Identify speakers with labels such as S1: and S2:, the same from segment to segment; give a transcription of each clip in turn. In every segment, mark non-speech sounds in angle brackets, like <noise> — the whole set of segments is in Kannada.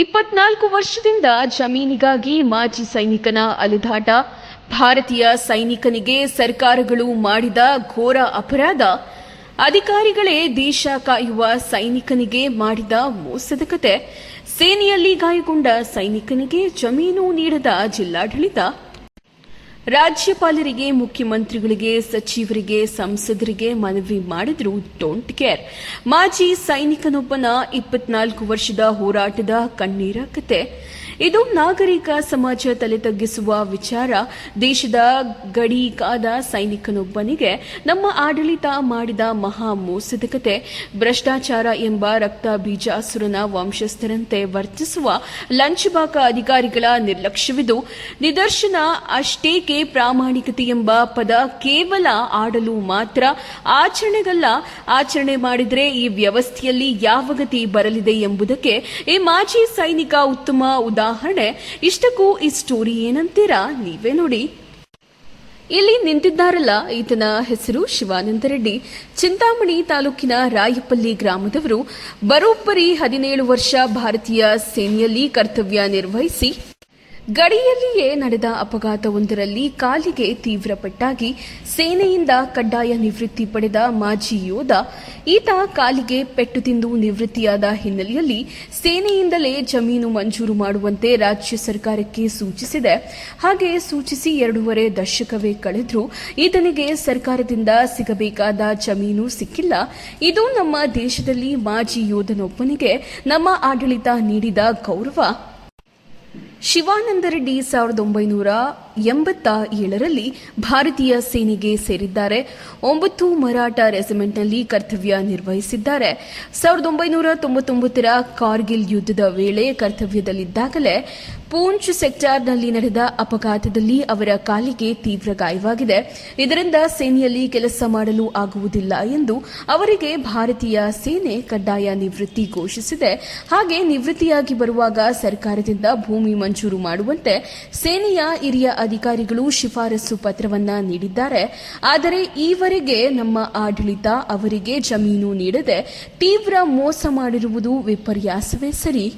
S1: ಇಪ್ಪತ್ನಾಲ್ಕು ವರ್ಷದಿಂದ ಜಮೀನಿಗಾಗಿ ಮಾಜಿ ಸೈನಿಕನ ಅಲೆದಾಟ. ಭಾರತೀಯ ಸೈನಿಕನಿಗೆ ಸರ್ಕಾರಗಳು ಮಾಡಿದ ಘೋರ ಅಪರಾಧ. ಅಧಿಕಾರಿಗಳೇ ದೇಶ ಕಾಯುವ ಸೈನಿಕನಿಗೆ ಮಾಡಿದ ಮೋಸದ ಕತೆ. ಸೇನೆಯಲ್ಲಿ ಗಾಯಗೊಂಡ ಸೈನಿಕನಿಗೆ ಜಮೀನು ನೀಡದ ಜಿಲ್ಲಾಡಳಿತ. ರಾಜ್ಯಪಾಲರಿಗೆ, ಮುಖ್ಯಮಂತ್ರಿಗಳಿಗೆ, ಸಚಿವರಿಗೆ, ಸಂಸದರಿಗೆ ಮನವಿ ಮಾಡಿದ್ರು ಡೋಂಟ್ ಕೇರ್ ಮಾಜಿ ಸೈನಿಕನೊಬ್ಬನ ಇಪ್ಪತ್ನಾಲ್ಕು ವರ್ಷದ ಹೋರಾಟದ ಕಣ್ಣೀರ ಕತೆ. ಇದು ನಾಗರಿಕ ಸಮಾಜ ತಲೆ ತಗ್ಗಿಸುವ ವಿಚಾರ. ದೇಶದ ಗಡಿ ಕಾದ ಸೈನಿಕನೊಬ್ಬನಿಗೆ ನಮ್ಮ ಆಡಳಿತ ಮಾಡಿದ ಮಹಾ ಮೋಸದ ಕತೆ ಭ್ರಷ್ಟಾಚಾರ ಎಂಬ ರಕ್ತ ಬೀಜಾಸುರನ ವಂಶಸ್ಥರಂತೆ ವರ್ತಿಸುವ ಲಂಚಬಾಕ ಅಧಿಕಾರಿಗಳ ನಿರ್ಲಕ್ಷ್ಯವಿದು. ನಿದರ್ಶನ ಅಷ್ಟೇಕೆ ಪ್ರಾಮಾಣಿಕತೆ ಎಂಬ ಪದ ಕೇವಲ ಆಡಲು ಮಾತ್ರ ಆಚರಣೆಗಲ್ಲ. ಆಚರಣೆ ಮಾಡಿದರೆ ಈ ವ್ಯವಸ್ಥೆಯಲ್ಲಿ ಯಾವ ಗತಿ ಬರಲಿದೆ ಎಂಬುದಕ್ಕೆ ಈ ಮಾಜಿ ಸೈನಿಕ ಉತ್ತಮ ಉದಾಹರಣೆ ಇಷ್ಟಕ್ಕೂ ಈ ಸ್ಟೋರಿ ಏನಂತೀರಾ? ನೀವೇ ನೋಡಿ. ಇಲ್ಲಿ ನಿಂತಿದ್ದಾರಲ್ಲ, ಈತನ ಹೆಸರು ಶಿವಾನಂದ ರೆಡ್ಡಿ. ಚಿಂತಾಮಣಿ ತಾಲೂಕಿನ ರಾಯಪಲ್ಲಿ ಗ್ರಾಮದವರು ಬರೋಬ್ಬರಿ ಹದಿನೇಳು ವರ್ಷ ಭಾರತೀಯ ಸೇನೆಯಲ್ಲಿ ಕರ್ತವ್ಯ ನಿರ್ವಹಿಸಿ ಗಡಿಯಲ್ಲಿಯೇ ನಡೆದ ಅಪಘಾತವೊಂದರಲ್ಲಿ ಕಾಲಿಗೆ ತೀವ್ರ ಪಟ್ಟಾಗಿ ಸೇನೆಯಿಂದ ಕಡ್ಡಾಯ ನಿವೃತ್ತಿ ಪಡೆದ ಮಾಜಿ ಯೋಧ. ಈತ ಕಾಲಿಗೆ ಪೆಟ್ಟು ತಿಂದು ನಿವೃತ್ತಿಯಾದ ಹಿನ್ನೆಲೆಯಲ್ಲಿ ಸೇನೆಯಿಂದಲೇ ಜಮೀನು ಮಂಜೂರು ಮಾಡುವಂತೆ ರಾಜ್ಯ ಸರ್ಕಾರಕ್ಕೆ ಸೂಚಿಸಿದೆ. ಹಾಗೆ ಸೂಚಿಸಿ ಎರಡೂವರೆ ದಶಕವೇ ಕಳೆದರೂ ಈತನಿಗೆ ಸರ್ಕಾರದಿಂದ ಸಿಗಬೇಕಾದ ಜಮೀನು ಸಿಕ್ಕಿಲ್ಲ. ಇದು ನಮ್ಮ ದೇಶದಲ್ಲಿ ಮಾಜಿ ಯೋಧನೊಬ್ಬನಿಗೆ ನಮ್ಮ ಆಡಳಿತ ನೀಡಿದ ಗೌರವ. ಶಿವಾನಂದ ರೆಡ್ಡಿ ಸಾವಿರದ ಒಂಬೈನೂರ ಎಂಬತ್ತ ಏಳರಲ್ಲಿ ಭಾರತೀಯ ಸೇನೆಗೆ ಸೇರಿದ್ದಾರೆ. ಒಂಬತ್ತು ಮರಾಠ ರೆಜಿಮೆಂಟ್ನಲ್ಲಿ ಕರ್ತವ್ಯ ನಿರ್ವಹಿಸಿದ್ದಾರೆ. ಸಾವಿರದ ಒಂಬೈನೂರ ತೊಂಬತ್ತೊಂಬತ್ತರ ಕಾರ್ಗಿಲ್ ಯುದ್ಧದ ವೇಳೆ ಕರ್ತವ್ಯದಲ್ಲಿದ್ದಾಗಲೇ ಪೂಂಚ್ ಸೆಕ್ಟರ್ನಲ್ಲಿ ನಡೆದ ಅಪಘಾತದಲ್ಲಿ ಅವರ ಕಾಲಿಗೆ ತೀವ್ರ ಗಾಯವಾಗಿದೆ. ಇದರಿಂದ ಸೇನೆಯಲ್ಲಿ ಕೆಲಸ ಮಾಡಲು ಆಗುವುದಿಲ್ಲ ಎಂದು ಅವರಿಗೆ ಭಾರತೀಯ ಸೇನೆ ಕಡ್ಡಾಯ ನಿವೃತ್ತಿ ಘೋಷಿಸಿದೆ. ಹಾಗೆ ನಿವೃತ್ತಿಯಾಗಿ ಬರುವಾಗ ಸರ್ಕಾರದಿಂದ ಭೂಮಿ ಮಂಜೂರು ಮಾಡುವಂತೆ ಸೇನೆಯ ಹಿರಿಯ ಅಧಿಕಾರಿಗಳು ಶಿಫಾರಸು ಪತ್ರವನ್ನ ನೀಡಿದ್ದಾರೆ. ಆದರೆ ಈವರೆಗೆ ನಮ್ಮ ಆಡಳಿತ ಅವರಿಗೆ ಜಮೀನು ನೀಡದೆ ತೀವ್ರ ಮೋಸ ಮಾಡಿರುವುದು ವಿಪರ್ಯಾಸವೇ ಸರಿ?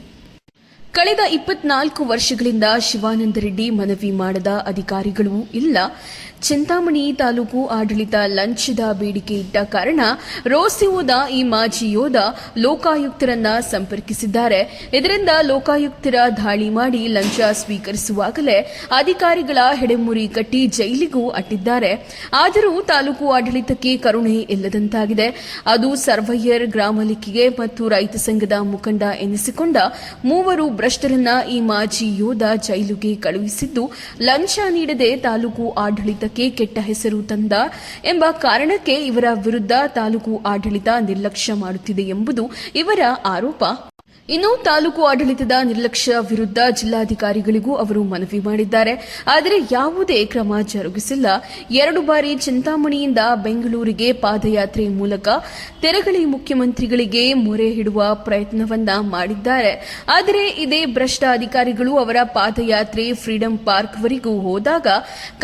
S1: ಕಳೆದ ಇಪ್ಪತ್ನಾಲ್ಕು ವರ್ಷಗಳಿಂದ ಶಿವಾನಂದ ರೆಡ್ಡಿ ಮನವಿ ಮಾಡದ ಅಧಿಕಾರಿಗಳು ಇಲ್ಲ. ಚಿಂತಾಮಣಿ ತಾಲೂಕು ಆಡಳಿತ ಲಂಚದ ಬೇಡಿಕೆ ಇಟ್ಟ ಕಾರಣ ರೋಸಿ ಹೋದ ಈ ಮಾಜಿ ಯೋಧ ಲೋಕಾಯುಕ್ತರನ್ನ ಸಂಪರ್ಕಿಸಿದ್ದಾರೆ. ಇದರಿಂದ ಲೋಕಾಯುಕ್ತರ ದಾಳಿ ಮಾಡಿ ಲಂಚ ಸ್ವೀಕರಿಸುವಾಗಲೇ ಅಧಿಕಾರಿಗಳ ಹೆಡೆಮುರಿ ಕಟ್ಟಿ ಜೈಲಿಗೂ ಅಟ್ಟಿದ್ದಾರೆ. ಆದರೂ ತಾಲೂಕು ಆಡಳಿತಕ್ಕೆ ಕರುಣೆ ಇಲ್ಲದಂತಾಗಿದೆ. ಅದು ಸರ್ವಯ್ಯರ್ ಗ್ರಾಮಲಿಕ್ಕಿಗೆ ಮತ್ತು ರೈತ ಸಂಘದ ಮುಖಂಡ ಎನಿಸಿಕೊಂಡ ಮೂವರು ಭ್ರಷ್ಟರನ್ನ ಈ ಮಾಜಿ ಯೋಧ ಜೈಲುಗೆ ಕಳುಹಿಸಿದ್ದು, ಲಂಚ ನೀಡದೆ ತಾಲೂಕು ಆಡಳಿತಕ್ಕೆ ಕೆಟ್ಟ ಹೆಸರು ತಂದ ಎಂಬ ಕಾರಣಕ್ಕೆ ಇವರ ವಿರುದ್ಧ ತಾಲೂಕು ಆಡಳಿತ ನಿರ್ಲಕ್ಷ್ಯ ಮಾಡುತ್ತಿದೆ ಎಂಬುದು ಇವರ ಆರೋಪ. ಇನ್ನು ತಾಲೂಕು ಆಡಳಿತದ ನಿರ್ಲಕ್ಷ್ಯ ವಿರುದ್ಧ ಜಿಲ್ಲಾಧಿಕಾರಿಗಳಿಗೂ ಅವರು ಮನವಿ ಮಾಡಿದ್ದಾರೆ. ಆದರೆ ಯಾವುದೇ ಕ್ರಮ ಜರುಗಿಸಿಲ್ಲ. ಎರಡು ಬಾರಿ ಚಿಂತಾಮಣಿಯಿಂದ ಬೆಂಗಳೂರಿಗೆ ಪಾದಯಾತ್ರೆ ಮೂಲಕ ತೆರಗಳಿ ಮುಖ್ಯಮಂತ್ರಿಗಳಿಗೆ ಮೊರೆ ಹಿಡುವ ಪ್ರಯತ್ನವನ್ನ ಮಾಡಿದ್ದಾರೆ. ಆದರೆ ಇದೇ ಭ್ರಷ್ಟ ಅಧಿಕಾರಿಗಳು ಅವರ ಪಾದಯಾತ್ರೆ ಫ್ರೀಡಂ ಪಾರ್ಕ್ವರೆಗೂ ಹೋದಾಗ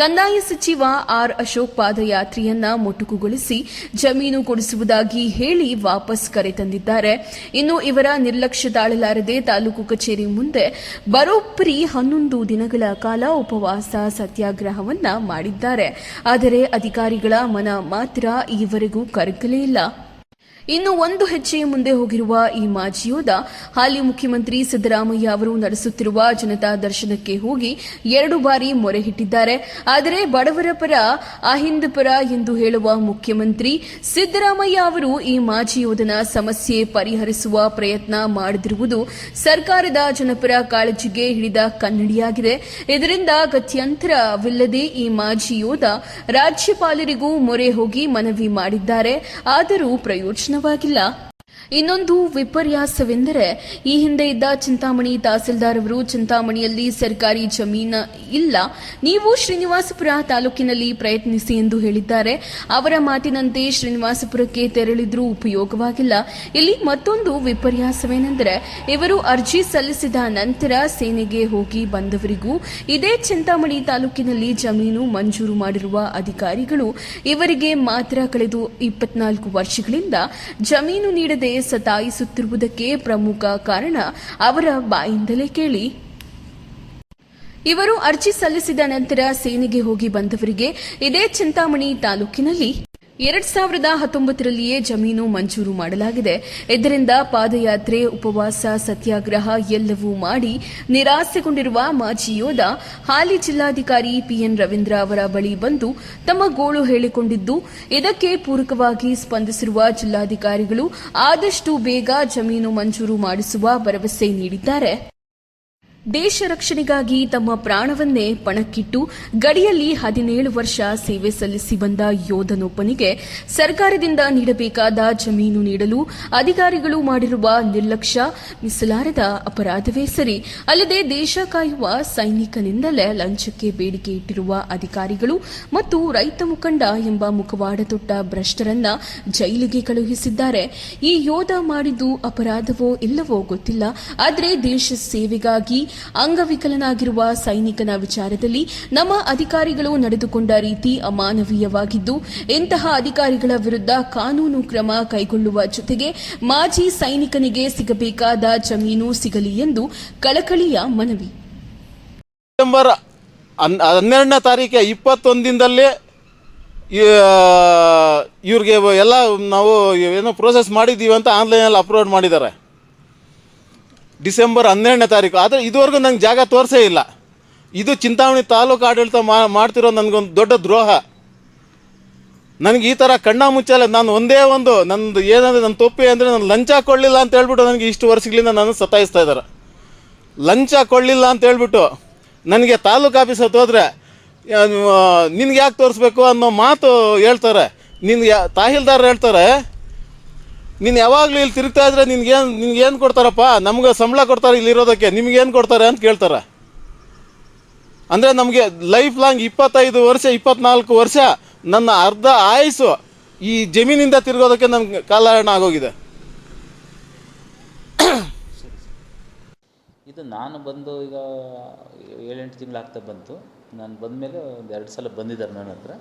S1: ಕಂದಾಯ ಸಚಿವ ಆರ್ ಅಶೋಕ್ ಪಾದಯಾತ್ರೆಯನ್ನ ಮೊಟುಕುಗೊಳಿಸಿ ಜಮೀನು ಕೊಡಿಸುವುದಾಗಿ ಹೇಳಿ ವಾಪಸ್ ಕರೆತಂದಿದ್ದಾರೆ ಇನ್ನು ಇವರ ನಿರ್ಲಕ್ಷ್ಯ ತಾಳಲಾರದೆ ತಾಲೂಕು ಕಚೇರಿ ಮುಂದೆ ಬರೋಬ್ಬರಿ ಹನ್ನೊಂದು ದಿನಗಳ ಕಾಲ ಉಪವಾಸ ಸತ್ಯಾಗ್ರಹವನ್ನ ಮಾಡಿದ್ದಾರೆ. ಆದರೆ ಅಧಿಕಾರಿಗಳ ಮನ ಮಾತ್ರ ಈವರೆಗೂ ಕರಗಲೇ ಇಲ್ಲ. ಇನ್ನು ಒಂದು ಹೆಜ್ಜೆ ಮುಂದೆ ಹೋಗಿರುವ ಈ ಮಾಜಿ ಯೋಧ, ಹಾಲಿ ಮುಖ್ಯಮಂತ್ರಿ ಸಿದ್ದರಾಮಯ್ಯ ಅವರು ನಡೆಸುತ್ತಿರುವ ಜನತಾ ದರ್ಶನಕ್ಕೆ ಹೋಗಿ ಎರಡು ಬಾರಿ ಮೊರೆ ಹಿಟ್ಟಿದ್ದಾರೆ. ಆದರೆ ಬಡವರ ಪರ, ಅಹಿಂದ ಪರ ಎಂದು ಹೇಳುವ ಮುಖ್ಯಮಂತ್ರಿ ಸಿದ್ದರಾಮಯ್ಯ ಅವರು ಈ ಮಾಜಿ ಯೋಧನ ಸಮಸ್ಯೆ ಪರಿಹರಿಸುವ ಪ್ರಯತ್ನ ಮಾಡದಿರುವುದು ಸರ್ಕಾರದ ಜನಪರ ಕಾಳಜಿಗೆ ಹಿಡಿದ ಕನ್ನಡಿಯಾಗಿದೆ. ಇದರಿಂದ ಗತ್ಯಂತರವಿಲ್ಲದೆ ಈ ಮಾಜಿ ಯೋಧ ರಾಜ್ಯಪಾಲರಿಗೂ ಮೊರೆ ಹೋಗಿ ಮನವಿ ಮಾಡಿದ್ದಾರೆ. ಆದರೂ ഒഴിവാക്കില്ല ಇನ್ನೊಂದು ವಿಪರ್ಯಾಸವೆಂದರೆ, ಈ ಹಿಂದೆ ಇದ್ದ ಚಿಂತಾಮಣಿ ತಹಸೀಲ್ದಾರ್ ಅವರು ಚಿಂತಾಮಣಿಯಲ್ಲಿ ಸರ್ಕಾರಿ ಜಮೀನು ಇಲ್ಲ, ನೀವು ಶ್ರೀನಿವಾಸಪುರ ತಾಲೂಕಿನಲ್ಲಿ ಪ್ರಯತ್ನಿಸಿ ಎಂದು ಹೇಳಿದ್ದಾರೆ. ಅವರ ಮಾತಿನಂತೆ ಶ್ರೀನಿವಾಸಪುರಕ್ಕೆ ತೆರಳಿದ್ರೂ ಉಪಯೋಗವಾಗಿಲ್ಲ. ಇಲ್ಲಿ ಮತ್ತೊಂದು ವಿಪರ್ಯಾಸವೇನೆಂದರೆ, ಇವರು ಅರ್ಜಿ ಸಲ್ಲಿಸಿದ ನಂತರ ಸೇನೆಗೆ ಹೋಗಿ ಬಂದವರಿಗೂ ಇದೇ ಚಿಂತಾಮಣಿ ತಾಲೂಕಿನಲ್ಲಿ ಜಮೀನು ಮಂಜೂರು ಮಾಡಿರುವ ಅಧಿಕಾರಿಗಳು ಇವರಿಗೆ ಮಾತ್ರ ಕಳೆದು ಇಪ್ಪತ್ನಾಲ್ಕು ವರ್ಷಗಳಿಂದ ಜಮೀನು ನೀಡದೆ ಸತಾಯಿಸುತ್ತಿರುವುದಕ್ಕೆ ಪ್ರಮುಖ ಕಾರಣ ಅವರ ಬಾಯಿಂದಲೇ ಕೇಳಿ. ಇವರು ಅರ್ಜಿ ಸಲ್ಲಿಸಿದ ನಂತರ ಸೇನೆಗೆ ಹೋಗಿ ಬಂದವರಿಗೆ ಇದೇ ಚಿಂತಾಮಣಿ ತಾಲೂಕಿನಲ್ಲಿ ಎರಡ್ ಸಾವಿರದ ಹತ್ತೊಂಬತ್ತರಲ್ಲಿಯೇ ಜಮೀನು ಮಂಜೂರು ಮಾಡಲಾಗಿದೆ. ಇದರಿಂದ ಪಾದಯಾತ್ರೆ, ಉಪವಾಸ, ಸತ್ಯಾಗ್ರಹ ಎಲ್ಲವೂ ಮಾಡಿ ನಿರಾಸೆಗೊಂಡಿರುವ ಮಾಜಿ ಯೋಧ, ಹಾಲಿ ಜಿಲ್ಲಾಧಿಕಾರಿ ಪಿಎನ್ ರವೀಂದ್ರ ಅವರ ಬಳಿ ಬಂದು ತಮ್ಮ ಗೋಳು ಹೇಳಿಕೊಂಡಿದ್ದು, ಇದಕ್ಕೆ ಪೂರಕವಾಗಿ ಸ್ಪಂದಿಸಿರುವ ಜಿಲ್ಲಾಧಿಕಾರಿಗಳು ಆದಷ್ಟು ಬೇಗ ಜಮೀನು ಮಂಜೂರು ಮಾಡಿಸುವ ಭರವಸೆ ನೀಡಿದ್ದಾರೆ. ದೇಶ ರಕ್ಷಣೆಗಾಗಿ ತಮ್ಮ ಪ್ರಾಣವನ್ನೇ ಪಣಕ್ಕಿಟ್ಟು ಗಡಿಯಲ್ಲಿ ಹದಿನೇಳು ವರ್ಷ ಸೇವೆ ಸಲ್ಲಿಸಿ ಬಂದ ಯೋಧನೊಬ್ಬನಿಗೆ ಸರ್ಕಾರದಿಂದ ನೀಡಬೇಕಾದ ಜಮೀನು ನೀಡಲು ಅಧಿಕಾರಿಗಳು ಮಾಡಿರುವ ನಿರ್ಲಕ್ಷ್ಯ ಮಿಸಲಾರದ ಅಪರಾಧವೇ ಸರಿ. ಅಲ್ಲದೆ ದೇಶ ಕಾಯುವ ಸೈನಿಕನಿಂದಲೇ ಲಂಚಕ್ಕೆ ಬೇಡಿಕೆ ಇಟ್ಟಿರುವ ಅಧಿಕಾರಿಗಳು ಮತ್ತು ರೈತ ಮುಖಂಡ ಎಂಬ ಮುಖವಾಡ ತೊಟ್ಟ ಭ್ರಷ್ಟರನ್ನ ಜೈಲಿಗೆ ಕಳುಹಿಸಿದ್ದಾರೆ. ಈ ಯೋಧ ಮಾಡಿದ್ದು ಅಪರಾಧವೋ ಇಲ್ಲವೋ ಗೊತ್ತಿಲ್ಲ. ಆದರೆ ದೇಶ ಸೇವೆಗಾಗಿ ಅಂಗವಿಕಲನಾಗಿರುವ ಸೈನಿಕನ ವಿಚಾರದಲ್ಲಿ ನಮ್ಮ ಅಧಿಕಾರಿಗಳು ನಡೆದುಕೊಂಡ ರೀತಿ ಅಮಾನವೀಯವಾಗಿದ್ದು, ಇಂತಹ ಅಧಿಕಾರಿಗಳ ವಿರುದ್ಧ ಕಾನೂನು ಕ್ರಮ ಕೈಗೊಳ್ಳುವ ಜೊತೆಗೆ ಮಾಜಿ ಸೈನಿಕನಿಗೆ ಸಿಗಬೇಕಾದ ಜಮೀನು ಸಿಗಲಿ ಎಂದು ಕಳಕಳಿಯ ಮನವಿ.
S2: ಸೆಪ್ಟೆಂಬರ್ ಹನ್, ಹನ್ನೆರಡನೇ ತಾರೀಕೆ ಇಪ್ಪತ್ತೊಂದಿಂದಲೇ ಇವ್ರಿಗೆ ಎಲ್ಲ ನಾವು ಏನೋ ಪ್ರೋಸೆಸ್ ಮಾಡಿದ್ದೀವಿ ಅಂತ ಆನ್ಲೈನಲ್ಲಿ ಅಪ್ಲೋಡ್ ಮಾಡಿದ್ದಾರೆ. ಡಿಸೆಂಬರ್ ಹನ್ನೆರಡನೇ ತಾರೀಕು. ಆದರೆ ಇದುವರೆಗೂ ನಂಗೆ ಜಾಗ ತೋರಿಸೇ ಇಲ್ಲ. ಇದು ಚಿಂತಾಮಣಿ ತಾಲೂಕು ಆಡಳಿತ ಮಾಡ್ತಿರೋ ನನಗೊಂದು ದೊಡ್ಡ ದ್ರೋಹ. ನನಗೆ ಈ ಥರ ಕಣ್ಣ ಮುಚ್ಚಲ್ಲ ನಾನು ಒಂದೇ ಒಂದು, ನಂದು ಏನಂದ್ರೆ ನನ್ನ ತೊಪ್ಪಿ ಅಂದರೆ ನಾನು ಲಂಚ ಕೊಡಲಿಲ್ಲ ಅಂತ ಹೇಳ್ಬಿಟ್ಟು ನನಗೆ ಇಷ್ಟು ವರ್ಷಗಳಿಂದ ನಾನು ಸತಾಯಿಸ್ತಾ ಇದ್ದಾರೆ ಲಂಚ ಕೊಡಲಿಲ್ಲ ಅಂತ ಹೇಳ್ಬಿಟ್ಟು ನನಗೆ ತಾಲೂಕು ಆಫೀಸ್ ಹತ್ತು ಹೋದ್ರೆ ನಿನ್ಗೆ ಯಾಕೆ ತೋರಿಸ್ಬೇಕು ಅನ್ನೋ ಮಾತು ಹೇಳ್ತಾರೆ. ನಿನ್ಗೆ ತಹೀಲ್ದಾರ್ ಹೇಳ್ತಾರೆ ನೀನು ಯಾವಾಗಲೂ ಇಲ್ಲಿ ತಿರುಗ್ತಾ ಇದ್ರೆ ನಿನ್ಗೇನು ನಿನ್ಗೇನು ಕೊಡ್ತಾರಪ್ಪ? ನಮ್ಗೆ ಸಂಬಳ ಕೊಡ್ತಾರೆ ಇಲ್ಲಿರೋದಕ್ಕೆ ನಿಮ್ಗೇನು ಕೊಡ್ತಾರೆ ಅಂತ ಕೇಳ್ತಾರೆ. ಅಂದರೆ ನಮಗೆ ಲೈಫ್ ಲಾಂಗ್ ಇಪ್ಪತ್ತೈದು ವರ್ಷ, ಇಪ್ಪತ್ನಾಲ್ಕು ವರ್ಷ ನನ್ನ ಅರ್ಧ ಆಯಸ್ಸು ಈ ಜಮೀನಿಂದ ತಿರುಗೋದಕ್ಕೆ ನಮ್ಗೆ ಕಾಲಹರಣ ಆಗೋಗಿದೆ. <coughs>
S3: ಇದು ನಾನು ಬಂದು ಈಗ ಏಳೆಂಟು ತಿಂಗಳಾಗ್ತಾ ಬಂತು. ನಾನು ಬಂದಮೇಲೆ ಒಂದು ಎರಡು ಸಲ ಬಂದಿದ್ದಾರೆ ನನ್ನ ಹತ್ರ.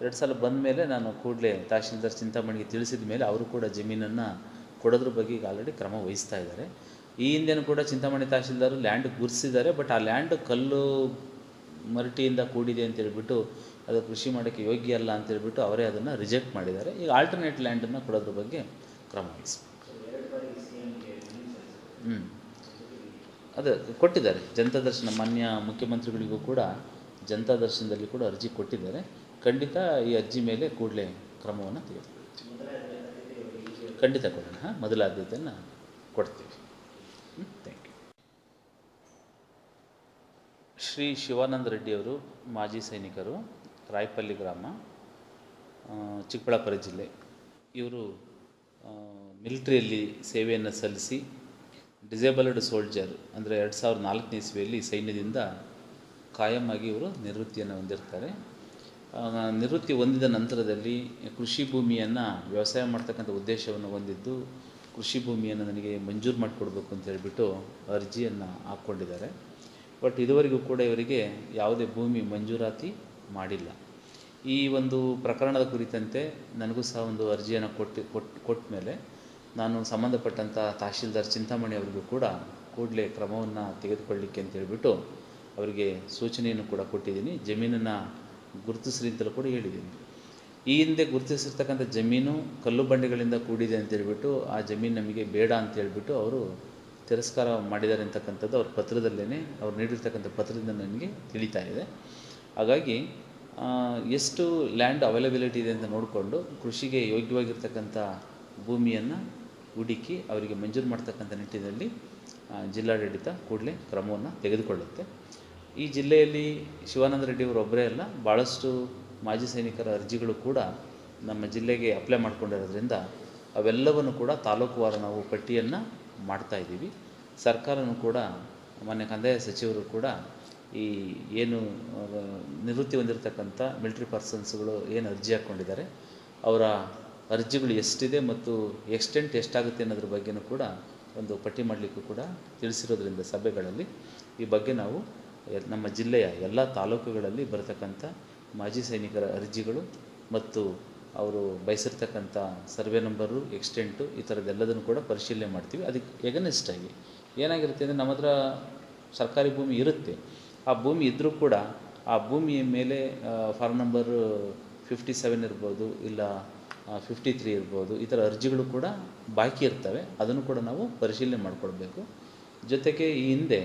S3: ಎರಡು ಸಲ ಬಂದಮೇಲೆ ನಾನು ಕೂಡಲೇ ತಹಶೀಲ್ದಾರ್ ಚಿಂತಾಮಣಿಗೆ ತಿಳಿಸಿದ ಮೇಲೆ ಅವರು ಕೂಡ ಜಮೀನನ್ನು ಕೊಡೋದ್ರ ಬಗ್ಗೆ ಈಗ ಆಲ್ರೆಡಿ ಕ್ರಮ ವಹಿಸ್ತಾ ಇದ್ದಾರೆ. ಈ ಹಿಂದೆನೂ ಕೂಡ ಚಿಂತಾಮಣಿ ತಹಶೀಲ್ದಾರು ಲ್ಯಾಂಡ್ ಗುರ್ಸಿದ್ದಾರೆ ಬಟ್ ಆ ಲ್ಯಾಂಡ್ ಕಲ್ಲು ಮರಟಿಯಿಂದ ಕೂಡಿದೆ ಅಂತ ಹೇಳ್ಬಿಟ್ಟು ಅದು ಕೃಷಿ ಮಾಡೋಕ್ಕೆ ಯೋಗ್ಯ ಅಲ್ಲ ಅಂತ ಹೇಳ್ಬಿಟ್ಟು ಅವರೇ ಅದನ್ನು ರಿಜೆಕ್ಟ್ ಮಾಡಿದ್ದಾರೆ. ಈಗ ಆಲ್ಟರ್ನೇಟ್ ಲ್ಯಾಂಡನ್ನು ಕೊಡೋದ್ರ ಬಗ್ಗೆ ಕ್ರಮ ವಹಿಸಿ ಅದೇ ಕೊಟ್ಟಿದ್ದಾರೆ. ಜನತಾ ದರ್ಶನ ಮಾನ್ಯ ಮುಖ್ಯಮಂತ್ರಿಗಳಿಗೂ ಕೂಡ ಜನತಾ ದರ್ಶನದಲ್ಲಿ ಕೂಡ ಅರ್ಜಿ ಕೊಟ್ಟಿದ್ದಾರೆ. ಖಂಡಿತ ಈ ಅರ್ಜಿ ಮೇಲೆ ಕೂಡಲೇ ಕ್ರಮವನ್ನು ತೆಗೆದುಕೊಳ್ತೀವಿ ಖಂಡಿತ ಕೊಡೋಣ, ಹಾಂ? ಮೊದಲ ಆದ್ಯತೆಯನ್ನು ಕೊಡ್ತೀವಿ ಥ್ಯಾಂಕ್ ಯು ಶ್ರೀ ಶಿವಾನಂದ ರೆಡ್ಡಿಯವರು, ಮಾಜಿ ಸೈನಿಕರು, ರಾಯಪಲ್ಲಿ ಗ್ರಾಮ ಚಿಕ್ಕಬಳ್ಳಾಪುರ ಜಿಲ್ಲೆ. ಇವರು ಮಿಲಿಟ್ರಿಯಲ್ಲಿ ಸೇವೆಯನ್ನು ಸಲ್ಲಿಸಿ ಡಿಸೇಬಲ್ಡ್ ಸೋಲ್ಜರ್ ಅಂದರೆ ಎರಡು ಸಾವಿರದ ನಾಲ್ಕನೇ ಇಸ್ವಿಯಲ್ಲಿ ಸೈನ್ಯದಿಂದ ಕಾಯಂ ಆಗಿ ಇವರು ನಿವೃತ್ತಿಯನ್ನು ಹೊಂದಿರ್ತಾರೆ. ನಿವೃತ್ತಿ ಹೊಂದಿದ ನಂತರದಲ್ಲಿ ಕೃಷಿ ಭೂಮಿಯನ್ನು ವ್ಯವಸಾಯ ಮಾಡ್ತಕ್ಕಂಥ ಉದ್ದೇಶವನ್ನು ಹೊಂದಿದ್ದು ಕೃಷಿ ಭೂಮಿಯನ್ನು ನನಗೆ ಮಂಜೂರು ಮಾಡಿಕೊಡ್ಬೇಕು ಅಂತ ಹೇಳಿಬಿಟ್ಟು ಅರ್ಜಿಯನ್ನು ಹಾಕ್ಕೊಂಡಿದ್ದಾರೆ. ಬಟ್ ಇದುವರೆಗೂ ಕೂಡ ಇವರಿಗೆ ಯಾವುದೇ ಭೂಮಿ ಮಂಜೂರಾತಿ ಮಾಡಿಲ್ಲ. ಈ ಒಂದು ಪ್ರಕರಣದ ಕುರಿತಂತೆ ನನಗೂ ಸಹ ಒಂದು ಅರ್ಜಿಯನ್ನು ಕೊಟ್ಟು ಕೊಟ್ಟು ಕೊಟ್ಟ ಮೇಲೆ ನಾನು ಸಂಬಂಧಪಟ್ಟಂಥ ತಹಶೀಲ್ದಾರ್ ಚಿಂತಾಮಣಿ ಅವರಿಗೂ ಕೂಡ ಕೂಡಲೇ ಕ್ರಮವನ್ನು ತೆಗೆದುಕೊಳ್ಳಲಿಕ್ಕೆ ಅಂತ ಹೇಳಿಬಿಟ್ಟು ಅವರಿಗೆ ಸೂಚನೆಯನ್ನು ಕೂಡ ಕೊಟ್ಟಿದ್ದೀನಿ. ಜಮೀನನ್ನು ಗುರುತಿಸ್ರಿ ಅಂತಲೂ ಕೂಡ ಹೇಳಿದ್ದೀನಿ. ಈ ಹಿಂದೆ ಗುರುತಿಸಿರ್ತಕ್ಕಂಥ ಜಮೀನು ಕಲ್ಲು ಬಂಡೆಗಳಿಂದ ಕೂಡಿದೆ ಅಂತ ಹೇಳ್ಬಿಟ್ಟು, ಆ ಜಮೀನು ನಮಗೆ ಬೇಡ ಅಂತ ಹೇಳಿಬಿಟ್ಟು ಅವರು ತಿರಸ್ಕಾರ ಮಾಡಿದ್ದಾರೆ ಅಂತಕ್ಕಂಥದ್ದು ಅವ್ರ ಪತ್ರದಲ್ಲೇ ಅವ್ರು ನೀಡಿರ್ತಕ್ಕಂಥ ಪತ್ರದಿಂದ ನನಗೆ ತಿಳಿತಾ ಇದೆ. ಹಾಗಾಗಿ ಎಷ್ಟು ಲ್ಯಾಂಡ್ ಅವೈಲಬಿಲಿಟಿ ಇದೆ ಅಂತ ನೋಡಿಕೊಂಡು ಕೃಷಿಗೆ ಯೋಗ್ಯವಾಗಿರ್ತಕ್ಕಂಥ ಭೂಮಿಯನ್ನು ಹುಡುಕಿ ಅವರಿಗೆ ಮಂಜೂರು ಮಾಡ್ತಕ್ಕಂಥ ನಿಟ್ಟಿನಲ್ಲಿ ಜಿಲ್ಲಾಡಳಿತ ಕೂಡಲೇ ಕ್ರಮವನ್ನು ತೆಗೆದುಕೊಳ್ಳುತ್ತೆ. ಈ ಜಿಲ್ಲೆಯಲ್ಲಿ ಶಿವಾನಂದ ರೆಡ್ಡಿ ಅವರು ಒಬ್ಬರೇ ಅಲ್ಲ ಭಾಳಷ್ಟು ಮಾಜಿ ಸೈನಿಕರ ಅರ್ಜಿಗಳು ಕೂಡ ನಮ್ಮ ಜಿಲ್ಲೆಗೆ ಅಪ್ಲೈ ಮಾಡ್ಕೊಂಡಿರೋದ್ರಿಂದ ಅವೆಲ್ಲವನ್ನು ಕೂಡ ತಾಲೂಕುವಾರು ನಾವು ಪಟ್ಟಿಯನ್ನು ಮಾಡ್ತಾ ಇದ್ದೀವಿ. ಸರ್ಕಾರನೂ ಕೂಡ, ಮಾನ್ಯ ಕಂದಾಯ ಸಚಿವರು ಕೂಡ ಈ ಏನು, ನಿವೃತ್ತಿ ಹೊಂದಿರತಕ್ಕಂಥ ಮಿಲಿಟ್ರಿ ಪರ್ಸನ್ಸ್ಗಳು ಏನು ಅರ್ಜಿ ಹಾಕ್ಕೊಂಡಿದ್ದಾರೆ, ಅವರ ಅರ್ಜಿಗಳು ಎಷ್ಟಿದೆ ಮತ್ತು ಎಕ್ಸ್ಟೆಂಟ್ ಎಷ್ಟಾಗುತ್ತೆ ಅನ್ನೋದ್ರ ಬಗ್ಗೆನೂ ಕೂಡ ಒಂದು ಪಟ್ಟಿ ಮಾಡಲಿಕ್ಕೂ ಕೂಡ ತಿಳಿಸಿರೋದ್ರಿಂದ ಸಭೆಗಳಲ್ಲಿ ಈ ಬಗ್ಗೆ ನಾವು ನಮ್ಮ ಜಿಲ್ಲೆಯ ಎಲ್ಲ ತಾಲೂಕುಗಳಲ್ಲಿ ಬರತಕ್ಕಂಥ ಮಾಜಿ ಸೈನಿಕರ ಅರ್ಜಿಗಳು ಮತ್ತು ಅವರು ಬಯಸಿರ್ತಕ್ಕಂಥ ಸರ್ವೆ ನಂಬರು, ಎಕ್ಸ್ಟೆಂಟು, ಈ ಥರದ್ದೆಲ್ಲದನ್ನು ಕೂಡ ಪರಿಶೀಲನೆ ಮಾಡ್ತೀವಿ. ಅದಕ್ಕೆ ಎಗನೆಸ್ಟ್ ಆಗಿ ಏನಾಗಿರುತ್ತೆ ಅಂದರೆ ನಮ್ಮ ಹತ್ರ ಸರ್ಕಾರಿ ಭೂಮಿ ಇರುತ್ತೆ. ಆ ಭೂಮಿ ಇದ್ದರೂ ಕೂಡ ಆ ಭೂಮಿಯ ಮೇಲೆ ಫಾರ್ಮ್ ನಂಬರ್ ಫಿಫ್ಟಿ ಸೆವೆನ್ ಇರ್ಬೋದು ಇಲ್ಲ ಫಿಫ್ಟಿ ತ್ರೀ ಇರ್ಬೋದು, ಈ ಥರ ಅರ್ಜಿಗಳು ಕೂಡ ಬಾಕಿ ಇರ್ತವೆ. ಅದನ್ನು ಕೂಡ ನಾವು ಪರಿಶೀಲನೆ ಮಾಡಿಕೊಡ್ಬೇಕು ಜೊತೆಗೆ ಈ ಹಿಂದೆ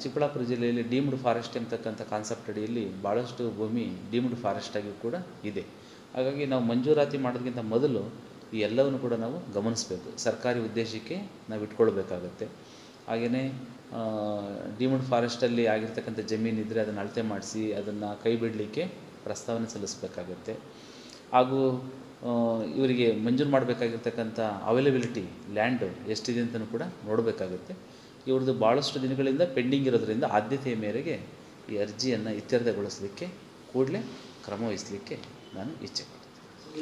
S3: ಚಿಕ್ಕಬಳ್ಳಾಪುರ ಜಿಲ್ಲೆಯಲ್ಲಿ ಡೀಮ್ಡ್ ಫಾರೆಸ್ಟ್ ಎಂಬತಕ್ಕಂಥ ಕಾನ್ಸೆಪ್ಟ್ ಅಡಿಯಲ್ಲಿ ಭಾಳಷ್ಟು ಭೂಮಿ ಡೀಮ್ಡ್ ಫಾರೆಸ್ಟ್ ಆಗಿ ಕೂಡ ಇದೆ. ಹಾಗಾಗಿ ನಾವು ಮಂಜೂರಾತಿ ಮಾಡೋದಕ್ಕಿಂತ ಮೊದಲು ಈ ಎಲ್ಲವನ್ನು ಕೂಡ ನಾವು ಗಮನಿಸಬೇಕು. ಸರ್ಕಾರಿ ಉದ್ದೇಶಕ್ಕೆ ನಾವು ಇಟ್ಕೊಳ್ಬೇಕಾಗತ್ತೆ. ಹಾಗೆಯೇ ಡೀಮ್ಡ್ ಫಾರೆಸ್ಟಲ್ಲಿ ಆಗಿರ್ತಕ್ಕಂಥ ಜಮೀನು ಇದ್ದರೆ ಅದನ್ನು ಅಳತೆ ಮಾಡಿಸಿ, ಅದನ್ನು ಕೈ ಬಿಡಲಿಕ್ಕೆ ಪ್ರಸ್ತಾವನೆ ಸಲ್ಲಿಸಬೇಕಾಗತ್ತೆ. ಹಾಗೂ ಇವರಿಗೆ ಮಂಜೂರು ಮಾಡಬೇಕಾಗಿರ್ತಕ್ಕಂಥ ಅವೈಲಬಿಲಿಟಿ ಲ್ಯಾಂಡ್ ಎಷ್ಟಿದೆ ಅಂತಲೂ ಕೂಡ ನೋಡಬೇಕಾಗುತ್ತೆ. ಇವ್ರದ್ದು ಭಾಳಷ್ಟು ದಿನಗಳಿಂದ ಪೆಂಡಿಂಗ್ ಇರೋದರಿಂದ ಆದ್ಯತೆಯ ಮೇರೆಗೆ ಈ ಅರ್ಜಿಯನ್ನು ಇತ್ಯರ್ಥಗೊಳಿಸಲಿಕ್ಕೆ ಕೂಡಲೇ ಕ್ರಮ ವಹಿಸಲಿಕ್ಕೆ ನಾನು ಇಚ್ಛೆ